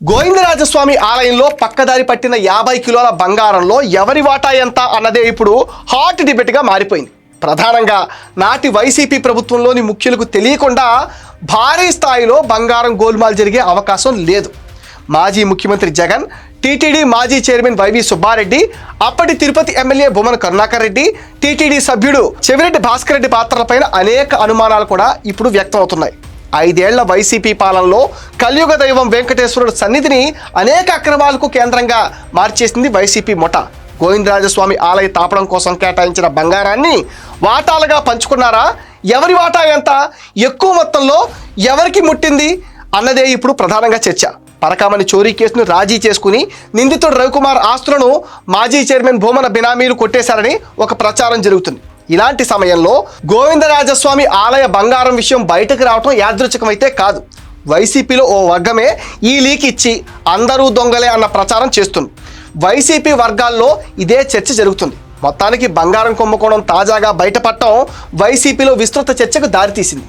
గోవిందరాజస్వామి ఆలయంలో పక్కదారి పట్టిన యాభై కిలోల బంగారంలో ఎవరి వాటా ఎంత అన్నదే ఇప్పుడు హాట్ డిబేట్గా మారిపోయింది. ప్రధానంగా నాటి వైసీపీ ప్రభుత్వంలోని ముఖ్యులకు తెలియకుండా భారీ స్థాయిలో బంగారం గోల్మాల్ జరిగే అవకాశం లేదు. మాజీ ముఖ్యమంత్రి జగన్ టీటీడీ మాజీ చైర్మన్ వైవి సుబ్బారెడ్డి అప్పటి తిరుపతి ఎమ్మెల్యే బొమ్మన కరుణాకర్ రెడ్డి టీటీడీ సభ్యుడు చెవిరెడ్డి భాస్కర్ రెడ్డి పాత్రలపైన అనేక అనుమానాలు కూడా ఇప్పుడు వ్యక్తం అవుతున్నాయి ఐదేళ్ళ వైసీపీ పాలనలో కలియుగ దైవం వెంకటేశ్వరుడు సన్నిధిని అనేక అక్రమాలకు కేంద్రంగా మార్చేసింది వైసీపీ ముఠ. గోవిందరాజస్వామి ఆలయ తాపడం కోసం కేటాయించిన బంగారాన్ని వాటాలుగా పంచుకున్నారా? ఎవరి వాటా ఎంత? ఎక్కువ మొత్తంలో ఎవరికి ముట్టింది? అన్నదే ఇప్పుడు ప్రధానంగా చర్చ. పరకామని చోరీ కేసును రాజీ చేసుకుని నిందితుడు రవికుమార్ ఆస్తులను మాజీ చైర్మన్ భూమన బినామీలు కొట్టేశారని ఒక ప్రచారం జరుగుతుంది. ఇలాంటి సమయంలో గోవిందరాజస్వామి ఆలయ బంగారం విషయం బయటకు రావటం యాదృచ్ఛికమైతే కాదు. వైసీపీలో ఓ వర్గమే ఈ లీక్ ఇచ్చి అందరూ దొంగలే అన్న ప్రచారం చేస్తుంది. వైసీపీ వర్గాల్లో ఇదే చర్చ జరుగుతుంది. మొత్తానికి బంగారం కుంభకోణం తాజాగా బయటపడటం వైసీపీలో విస్తృత చర్చకు దారితీసింది.